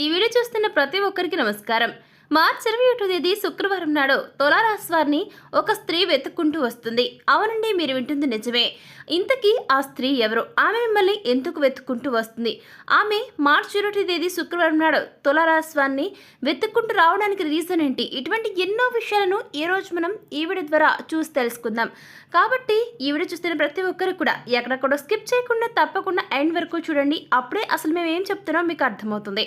ఈ వీడియో చూస్తున్న ప్రతి ఒక్కరికి నమస్కారం. మార్చి ఇరవై ఒకటో తేదీ శుక్రవారం నాడు తులారాశి వారిని ఒక స్త్రీ వెతుక్కుంటూ వస్తుంది. అవునండి మీరు వింటుంది నిజమే. ఇంతకీ ఆ స్త్రీ ఎవరు? ఆమె మిమ్మల్ని ఎందుకు వెతుక్కుంటూ వస్తుంది? ఆమె మార్చి ఇరవై తేదీ శుక్రవారం నాడు తులారాశి వారిని వెతుక్కుంటూ రావడానికి రీజన్ ఏంటి? ఇటువంటి ఎన్నో విషయాలను ఈ రోజు మనం ఈ వీడియో ద్వారా చూసి తెలుసుకుందాం. కాబట్టి ఈ వీడియో చూస్తున్న ప్రతి ఒక్కరు కూడా ఎక్కడక్కడ స్కిప్ చేయకుండా తప్పకుండా ఎండ్ వరకు చూడండి. అప్పుడే అసలు మేము ఏం చెప్తున్నామో మీకు అర్థమవుతుంది.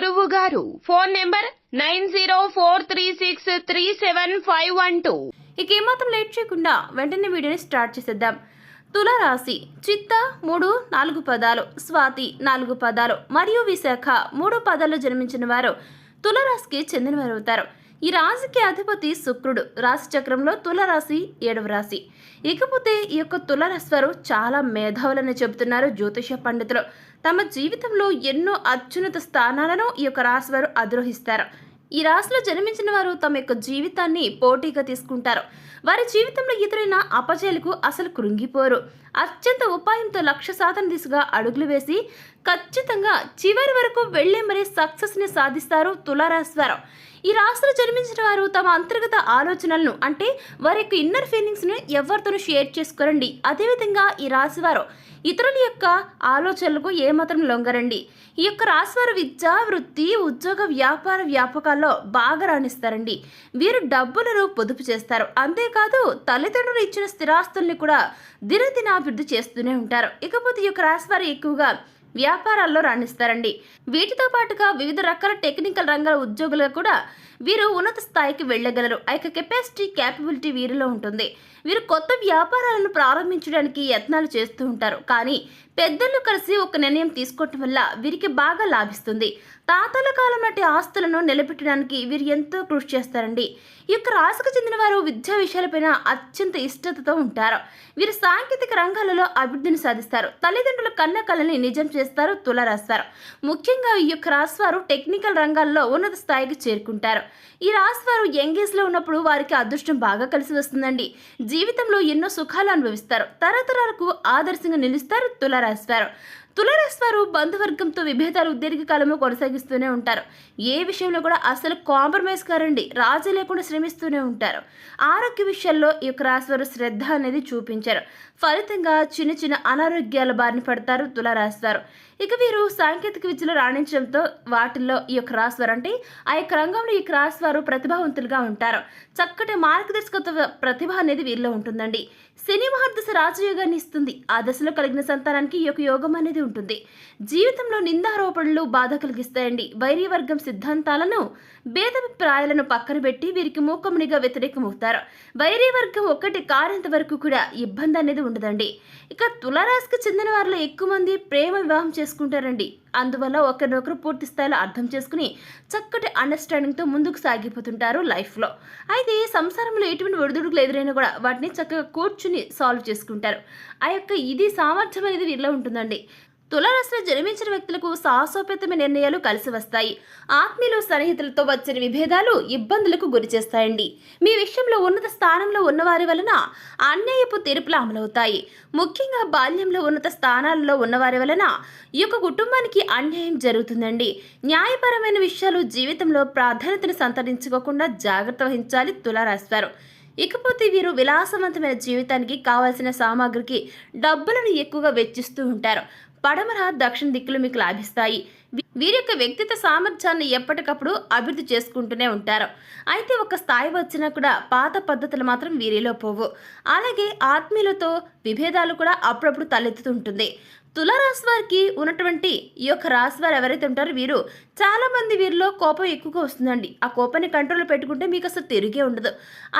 గురువు గారు. Phone number nine zero four three six three seven five one two. ఇక ఏమాత్రం లేట్ చేయకుండా వెంటనే వీడియోని స్టార్ట్ చేసేద్దాం. తులరాశి చిత్త మూడు నాలుగు పదాలు స్వాతి నాలుగు పదాలు మరియు విశాఖ మూడు పదాలు జన్మించిన వారు తులరాశికి చెందినవారు అవుతారు ఈ రాశికి అధిపతి శుక్రుడు. రాశి చక్రంలో తులరాశి ఏడవ రాశి. ఇకపోతే ఈ యొక్క తులరాశి వారు చాలా మేధావులని చెబుతున్నారు జ్యోతిష పండితులు. తమ జీవితంలో ఎన్నో అత్యున్నత స్థానాలను ఈ యొక్క రాశి వారు అధిరోహిస్తారు. ఈ రాశిలో జన్మించిన వారు తమ యొక్క జీవితాన్ని పోటీగా తీసుకుంటారు. వారి జీవితంలో ఎదురైన అపజయాలకు అసలు కృంగిపోరు. అత్యంత ఉపాయంతో లక్ష్య సాధన దిశగా అడుగులు వేసి ఖచ్చితంగా చివరి వరకు వెళ్ళే మరీ సక్సెస్ని సాధిస్తారు తులారాశి వారు ఈ రాశిలో జన్మించిన వారు తమ అంతర్గత ఆలోచనలను అంటే వారి యొక్క ఇన్నర్ ఫీలింగ్స్ను ఎవరితోనూ షేర్ చేసుకోరండి. అదేవిధంగా ఈ రాశి వారు ఇతరుల యొక్క ఆలోచనలకు ఏమాత్రం లొంగరండి. ఈ యొక్క రాశివారు విద్య వృత్తి ఉద్యోగ వ్యాపార వ్యాపకాల్లో బాగా రాణిస్తారండి. వీరు డబ్బులను పొదుపు చేస్తారు. అంతేకాదు తల్లిదండ్రులు ఇచ్చిన స్థిరాస్తుల్ని కూడా దినదినాభివృద్ధి చేస్తూనే ఉంటారు. ఇకపోతే ఈ యొక్క రాశివారు ఎక్కువగా వ్యాపారాల్లో రాణిస్తారండి. వీటితో పాటుగా వివిధ రకాల టెక్నికల్ రంగాల ఉద్యోగులుగా కూడా వీరు ఉన్నత స్థాయికి వెళ్ళగలరు. ఆ యొక్క కెపాసిటీ క్యాపబిలిటీ వీరిలో ఉంటుంది. వీరు కొత్త వ్యాపారాలను ప్రారంభించడానికి యత్నాలు చేస్తూ ఉంటారు. కానీ పెద్దలు కలిసి ఒక నిర్ణయం తీసుకోవటం వల్ల వీరికి బాగా లాభిస్తుంది. తాతల కాలం నాటి ఆస్తులను నిలబెట్టడానికి వీరు ఎంతో కృషి చేస్తారండి. ఈ యొక్క రాశికి చెందిన వారు విద్యా విషయాలపైన అత్యంత ఇష్టతతో ఉంటారు. వీరు సాంకేతిక రంగాలలో అభివృద్ధిని సాధిస్తారు. తల్లిదండ్రుల కన్న కళని నిజం చేస్తారు తులరాస్తారు. ముఖ్యంగా ఈ యొక్క రాశి వారు టెక్నికల్ రంగాల్లో ఉన్నత స్థాయికి చేరుకుంటారు. ఈ రాశి వారు ఉన్నప్పుడు వారికి అదృష్టం బాగా కలిసి వస్తుందండి. జీవితంలో ఎన్నో సుఖాలు అనుభవిస్తారు. తరతరాలకు ఆదర్శంగా నిలుస్తారు తులరాశి వారు తులరాశి వారు బంధువర్గంతో విభేదాలు దీర్ఘకాలంలో కొనసాగిస్తూనే ఉంటారు. ఏ విషయంలో కూడా అసలు కాంప్రమైజ్ కారండి. రాజీ లేకుండా శ్రమిస్తూనే ఉంటారు. ఆరోగ్య విషయాల్లో ఈ యొక్క రాశి వారు శ్రద్ధ అనేది చూపించారు. ఫలితంగా చిన్న చిన్న అనారోగ్యాల బారిన పడతారు తులారాస్తారు ఇక వీరు సాంకేతిక విద్యలో రాణించడంతో వాటిల్లో ఈ యొక్క రాశివారు అంటే ఆ యొక్క రంగంలో ఈ యొక్క వారు ప్రతిభావంతులుగా ఉంటారు. చక్కటి మార్గదర్శకత్వ ప్రతిభ అనేది వీరిలో ఉంటుందండి. శని మహర్దశ రాజయోగాన్ని ఇస్తుంది. ఆ దశలో కలిగిన సంతానానికి ఈ యొక్క యోగం అనేది ఉంటుంది. జీవితంలో నిందారోపణలు బాధ కలిగిస్తాయండి. వైరీవర్గం సిద్ధాంతాలను భేదభిప్రాయాలను పక్కన పెట్టి వీరికి మూకమునిగా వ్యతిరేకమవుతారు. వైరీ వర్గం ఒక్కటి కారేంత వరకు కూడా ఇబ్బంది అనేది ఉండదండి ఇక తులారాశికి చెందిన వారిలో ఎక్కువ మంది ప్రేమ వివాహం చేసుకుంటారండి. అందువల్ల ఒకరినొకరు పూర్తి స్థాయిలో అర్థం చేసుకుని చక్కటి అండర్స్టాండింగ్తో ముందుకు సాగిపోతుంటారు లైఫ్లో అయితే సంసారంలో ఎటువంటి ఒడిదుడుకులు ఎదురైనా కూడా వాటిని చక్కగా కూర్చుని సాల్వ్ చేసుకుంటారు. ఆ యొక్క ఇది సామర్థ్యం అనేది వీరిలో ఉంటుందండి. తులారాశిలో జన్మించిన వ్యక్తులకు సాహసోపేతమైన నిర్ణయాలు కలిసి వస్తాయి. ఆత్మీయులు సన్నిహితులతో వచ్చిన విభేదాలు ఇబ్బందులకు గురి చేస్తాయండి. మీ విషయంలో ఉన్నత స్థానంలో ఉన్నవారి వలన అన్యాయపు తీర్పులు అమలవుతాయి. ముఖ్యంగా బాల్యంలో ఉన్నత స్థానాలలో ఉన్నవారి వలన ఈ యొక్క కుటుంబానికి అన్యాయం జరుగుతుందండి. న్యాయపరమైన విషయాలు జీవితంలో ప్రాధాన్యతను సంతరించుకోకుండా జాగ్రత్త వహించాలి తులారాశివారు ఇకపోతే వీరు విలాసవంతమైన జీవితానికి కావాల్సిన సామాగ్రికి డబ్బులను ఎక్కువగా వెచ్చిస్తూ ఉంటారు. పడమర దక్షిణ దిక్కులు మీకు లాభిస్తాయి. వీరి యొక్క వ్యక్తిత్వ సామర్థ్యాన్ని ఎప్పటికప్పుడు అభివృద్ధి చేసుకుంటూనే ఉంటారు. అయితే ఒక స్థాయి వచ్చినా కూడా పాత పద్ధతులు మాత్రం వీరిలో పోవు. అలాగే ఆత్మీయులతో విభేదాలు కూడా అప్పుడప్పుడు తలెత్తుతుంటుంది. తులారాశి వారికి ఉన్నటువంటి ఈ యొక్క రాశి వారు ఎవరైతే ఉంటారో వీరు చాలామంది వీరిలో కోపం ఎక్కువగా వస్తుందండి. ఆ కోపాన్ని కంట్రోల్ పెట్టుకుంటే మీకు అసలు తిరిగే ఉండదు.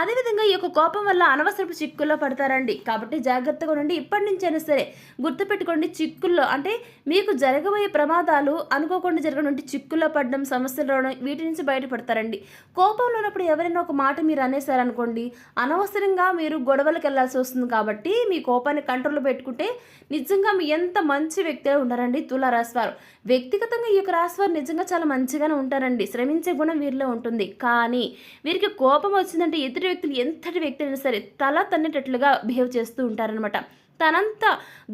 అదేవిధంగా ఈ యొక్క కోపం వల్ల అనవసరపు చిక్కుల్లో పడతారండి. కాబట్టి జాగ్రత్తగా ఉండండి. ఇప్పటి నుంచైనా సరే గుర్తుపెట్టుకోండి చిక్కుల్లో అంటే మీకు జరగబోయే ప్రమాదాలు అనుకోకుండా జరగనుంటే చిక్కుల్లో పడడం సమస్యలు రావడం వీటి నుంచి బయటపడతారండి. కోపంలో ఉన్నప్పుడు ఎవరైనా ఒక మాట మీరు అనేసారనుకోండి అనవసరంగా మీరు గొడవలకు వెళ్ళాల్సి వస్తుంది కాబట్టి మీ కోపాన్ని కంట్రోల్లో పెట్టుకుంటే నిజంగా మీ ఎంత మంచి వ్యక్తిగా ఉంటారండి తులారాశి వారు వ్యక్తిగతంగా ఈ యొక్క రాశి వారు నిజంగా చాలా మంచిగానే ఉంటారండి. శ్రమించే గుణం వీరిలో ఉంటుంది. కానీ వీరికి కోపం వచ్చిందంటే ఎదుటి వ్యక్తులు ఎంతటి వ్యక్తి అయినా సరే తల తన్నేటట్లుగా బిహేవ్ చేస్తూ ఉంటారనమాట తనంత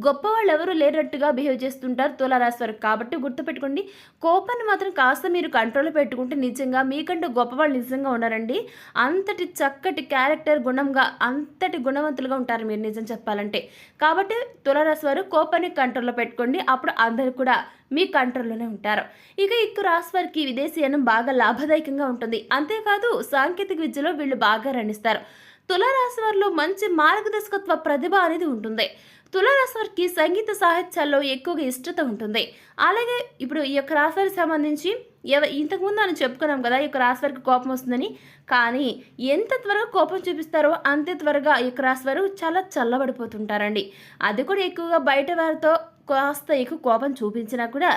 గొప్పవాళ్ళు ఎవరు లేనట్టుగా బిహేవ్ చేస్తుంటారు తులారాశి వారు. కాబట్టి గుర్తుపెట్టుకోండి కోపాన్ని మాత్రం కాస్త మీరు కంట్రోల్ పెట్టుకుంటే నిజంగా మీకంటే గొప్పవాళ్ళు నిజంగా ఉన్నారండి. అంతటి చక్కటి క్యారెక్టర్ గుణంగా అంతటి గుణవంతులుగా ఉంటారు మీరు నిజం చెప్పాలంటే. కాబట్టి తులారాశి వారు కోపాన్ని కంట్రోల్లో పెట్టుకోండి అప్పుడు అందరూ కూడా మీ కంట్రోల్లోనే ఉంటారు. ఇక ఇక్కు రాశి వారికి విదేశీయనం బాగా లాభదాయకంగా ఉంటుంది. అంతేకాదు సాంకేతిక విద్యలో వీళ్ళు బాగా రణిస్తారు. తులారాశి వారిలో మంచి మార్గదర్శకత్వ ప్రతిభ అనేది ఉంటుంది. తులారాశి వారికి సంగీత సాహిత్యాల్లో ఎక్కువగా ఇష్టత ఉంటుంది. అలాగే ఇప్పుడు ఈ యొక్క రాశి వారికి సంబంధించి ఎవ ఇంతకుముందు అని చెప్పుకున్నాం కదా ఈ యొక్క రాశి వారికి కోపం వస్తుందని. కానీ ఎంత త్వరగా కోపం చూపిస్తారో అంతే త్వరగా ఈ యొక్క రాశి వారు చాలా చల్లబడిపోతుంటారండి. అది కూడా ఎక్కువగా బయట వారితో కాస్త ఎక్కువ కోపం చూపించినా కూడా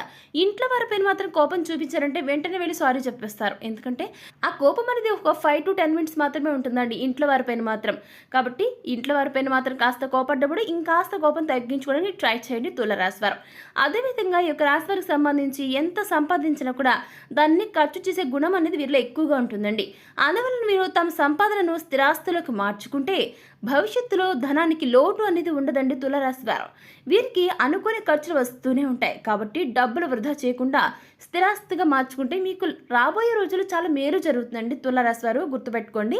ఇంట్లో వారిపైన మాత్రం కోపం చూపించారంటే వెంటనే వెళ్ళి సారీ చెప్పేస్తారు. ఎందుకంటే ఆ కోపం అనేది ఒక ఫైవ్ టు టెన్ మినిట్స్ మాత్రమే ఉంటుందండి ఇంట్లో వారిపైన మాత్రం. కాబట్టి ఇంట్లో వారిపైన మాత్రం కాస్త కోపడ్డప్పుడు ఇంకాస్త కోపం తగ్గించుకోవడానికి ట్రై చేయండి తులరాశివారు అదేవిధంగా ఈ యొక్క రాశివారికి సంబంధించి ఎంత సంపాదించినా కూడా దాన్ని ఖర్చు చేసే గుణం అనేది వీరిలో ఎక్కువగా ఉంటుందండి. అందువలన మీరు తమ సంపాదనను స్థిరాస్తులకు మార్చుకుంటే భవిష్యత్తులో ధనానికి లోటు అనేది ఉండదండి తులరాశి వారు. వీరికి అనుకోని ఖర్చులు వస్తూనే ఉంటాయి. కాబట్టి డబ్బులు వృధా చేయకుండా స్థిరాస్తిగా మార్చుకుంటే మీకు రాబోయే రోజులు చాలా మేలు జరుగుతుందండి తులరాశి వారు. గుర్తుపెట్టుకోండి.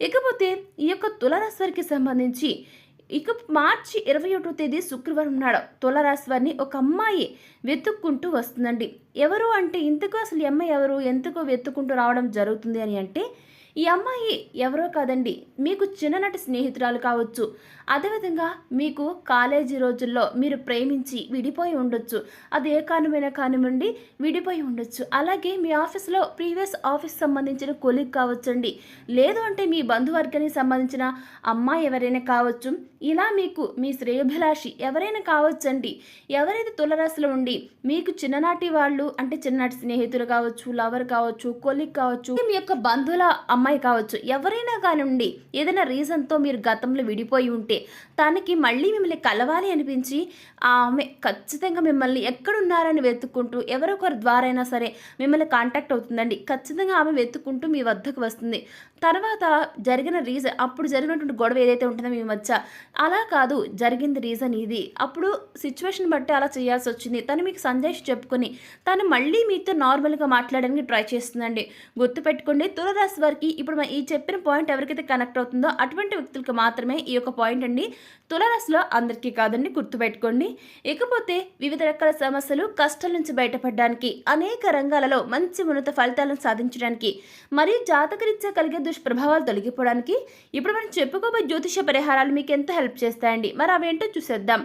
ఇకపోతే ఈ యొక్క తులరాశి వారికి సంబంధించి ఇక మార్చి ఇరవై ఒకటో తేదీ శుక్రవారం నాడు తులరాశి వారిని ఒక అమ్మాయి వెతుక్కుంటూ వస్తుందండి. ఎవరు అంటే ఇంతకు అసలు ఈ అమ్మాయి ఎవరు? ఎందుకు వెతుక్కుంటూ రావడం జరుగుతుంది అని అంటే ఈ అమ్మాయి ఎవరో కాదండి మీకు చిన్ననాటి స్నేహితురాలు కావచ్చు. అదేవిధంగా మీకు కాలేజీ రోజుల్లో మీరు ప్రేమించి విడిపోయి ఉండొచ్చు. అది ఏ కారణమైన కానివ్వండి విడిపోయి ఉండొచ్చు. అలాగే మీ ఆఫీస్లో ప్రీవియస్ ఆఫీస్ సంబంధించిన కొలీగ్ కావచ్చండి. లేదు అంటే మీ బంధువర్గానికి సంబంధించిన అమ్మాయి ఎవరైనా కావచ్చు. ఇలా మీకు మీ శ్రేయభిలాషి ఎవరైనా కావచ్చండి. ఎవరైతే తులరాశిలో ఉండి మీకు చిన్ననాటి వాళ్ళు అంటే చిన్ననాటి స్నేహితులు కావచ్చు లవర్ కావచ్చు కొలిగ్ కావచ్చు మీ యొక్క బంధువుల అమ్మ అమ్మాయి కావచ్చు ఎవరైనా కానివ్వండి ఏదైనా రీజన్తో మీరు గతంలో విడిపోయి ఉంటే తనకి మళ్ళీ మిమ్మల్ని కలవాలి అనిపించి ఆమె ఖచ్చితంగా మిమ్మల్ని ఎక్కడున్నారని వెతుక్కుంటూ ఎవరొకరి ద్వారా అయినా సరే మిమ్మల్ని కాంటాక్ట్ అవుతుందండి. ఖచ్చితంగా ఆమె వెతుక్కుంటూ మీ వద్దకు వస్తుంది. తర్వాత జరిగిన రీజన్ అప్పుడు జరిగినటువంటి గొడవ ఏదైతే ఉంటుందో మీ మధ్య అలా కాదు జరిగింది రీజన్ ఇది. అప్పుడు సిచ్యువేషన్ బట్టి అలా చేయాల్సి వచ్చింది. తను మీకు సందేశం చెప్పుకొని తను మళ్ళీ మీతో నార్మల్గా మాట్లాడడానికి ట్రై చేస్తుందండి. గుర్తుపెట్టుకోండి తులరాశి వారికి ఇప్పుడు ఈ చెప్పిన పాయింట్ ఎవరికైతే కనెక్ట్ అవుతుందో అటువంటి వ్యక్తులకు మాత్రమే ఈ యొక్క పాయింట్ అండి తులరాశిలో అందరికీ కాదండి గుర్తుపెట్టుకోండి ఇకపోతే వివిధ రకాల సమస్యలు కష్టాల నుంచి బయటపడడానికి అనేక రంగాలలో మంచి ఉన్నత ఫలితాలను సాధించడానికి మరియు జాతకరీత్యా కలిగే దుష్ప్రభావాలు తొలగిపోవడానికి ఇప్పుడు మనం చెప్పుకోబోయే జ్యోతిష పరిహారాలు మీకు ఎంత హెల్ప్ చేస్తాయండి? మరి అవేంటో చూసేద్దాం.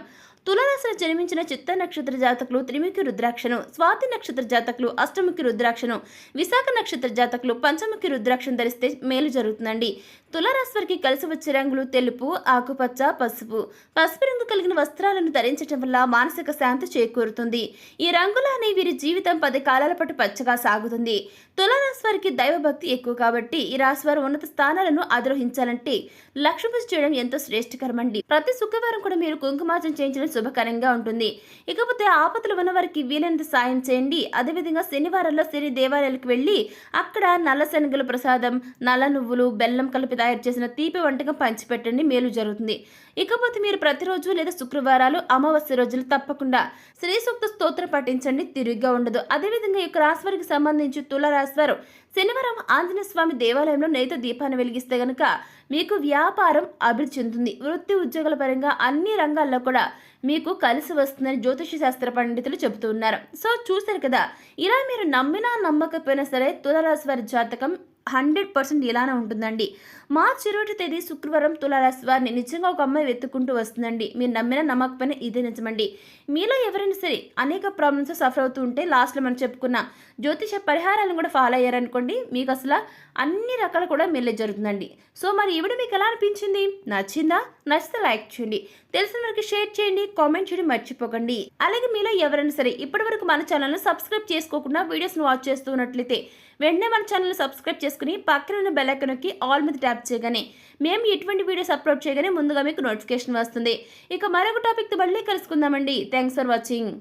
తులరాశిలో జన్మించిన చిత్త నక్షత్ర జాతకులు త్రిముఖి రుద్రాక్షను స్వాతి నక్షత్ర జాతకులు అష్టముఖి రుద్రాక్షను విశాఖ నక్షత్ర జాతకులు పంచముఖి రుద్రాక్షను ధరిస్తే మేలు జరుగుతుందండి. తులారాశి వారికి కలిసి వచ్చే రంగులు తెలుపు ఆకుపచ్చ పసుపు. పసుపు రంగు కలిగిన వస్త్రాలను ధరించడం వల్ల మానసిక శాంతి చేకూరుతుంది. ఈ రంగులనే వీరి జీవితం పది కాలాల పాటు పచ్చగా సాగుతుంది. తులారాశి వారికి దైవభక్తి ఎక్కువ కాబట్టి ఈ రాశివారు ఉన్నత స్థానాలను అధిరోహించాలంటే లక్ష్య చేయడం ఎంతో శ్రేష్టకరమండి. ప్రతి శుక్రవారం కూడా మీరు కుంకుమార్చన చేయించడం శుభకరంగా ఉంటుంది. ఇకపోతే ఆపదలు ఉన్న వారికి వీలైనంత సాయం చేయండి. అదేవిధంగా శనివారంలో శని దేవాలయాలకు వెళ్ళి అక్కడ నల్ల శనగల ప్రసాదం నల్ల నువ్వులు బెల్లం కలిపి తయారు చేసిన తీపి వంటకం పంచిపెట్టండి మేలు జరుగుతుంది. ఇకపోతే మీరు ప్రతిరోజు లేదా శుక్రవారాలు అమావాస్య రోజులు తప్పకుండా శ్రీ సూక్త స్తోత్రం పఠించండి తిరిగ్గా ఉండదు. అదేవిధంగా ఈ యొక్క రాశి వారికి సంబంధించి తులరాశి వారు శనివారం ఆంజనేయ స్వామి దేవాలయంలో నేత దీపాన్ని వెలిగిస్తే గనుక మీకు వ్యాపారం అభివృద్ధి చెందుతుంది. వృత్తి ఉద్యోగాల పరంగా అన్ని రంగాల్లో కూడా మీకు కలిసి వస్తుందని జ్యోతిష శాస్త్ర పండితులు చెబుతున్నారు సో చూశారు కదా ఇలా మీరు నమ్మినా నమ్మకపోయినా సరే తులరాశి వారి జాతకం హండ్రెడ్ పర్సెంట్ ఇలానే ఉంటుందండి. మార్చి ఇరవై తేదీ శుక్రవారం తులారాశి వారిని నిజంగా ఒక అమ్మాయి వెతుక్కుంటూ వస్తుందండి. మీరు నమ్మిన నమ్మకపోయినా ఇదే నిజమండి. మీలో ఎవరైనా సరే అనేక ప్రాబ్లమ్స్ సఫర్ అవుతూ ఉంటే లాస్ట్లో మనం చెప్పుకున్న జ్యోతిష పరిహారాలను కూడా ఫాలో అయ్యారనుకోండి మీకు అసలు అన్ని రకాలు కూడా మేలే జరుగుతుందండి. సో మరి ఈవిడ మీకు ఎలా అనిపించింది? నచ్చిందా? నచ్చితే లైక్ చేయండి. తెలిసిన వరకు షేర్ చేయండి కామెంట్ చేయడం మర్చిపోకండి. అలాగే మీలో ఎవరైనా సరే ఇప్పటివరకు మన ఛానల్ను సబ్స్క్రైబ్ చేసుకోకుండా వీడియోస్ని వాచ్ చేస్తున్నట్లయితే వెంటనే మన ఛానల్ సబ్స్క్రైబ్ చేసుకుని పక్కన ఉన్న బెల్ నొక్కి ఆల్ మీద ట్యాప్ చేయగానే మేము ఎటువంటి వీడియోస్ అప్లోడ్ చేయగానే ముందుగా మీకు నోటిఫికేషన్ వస్తుంది. ఇక మరొక టాపిక్తో మళ్ళీ కలుసుకుందామండి. Thanks for watching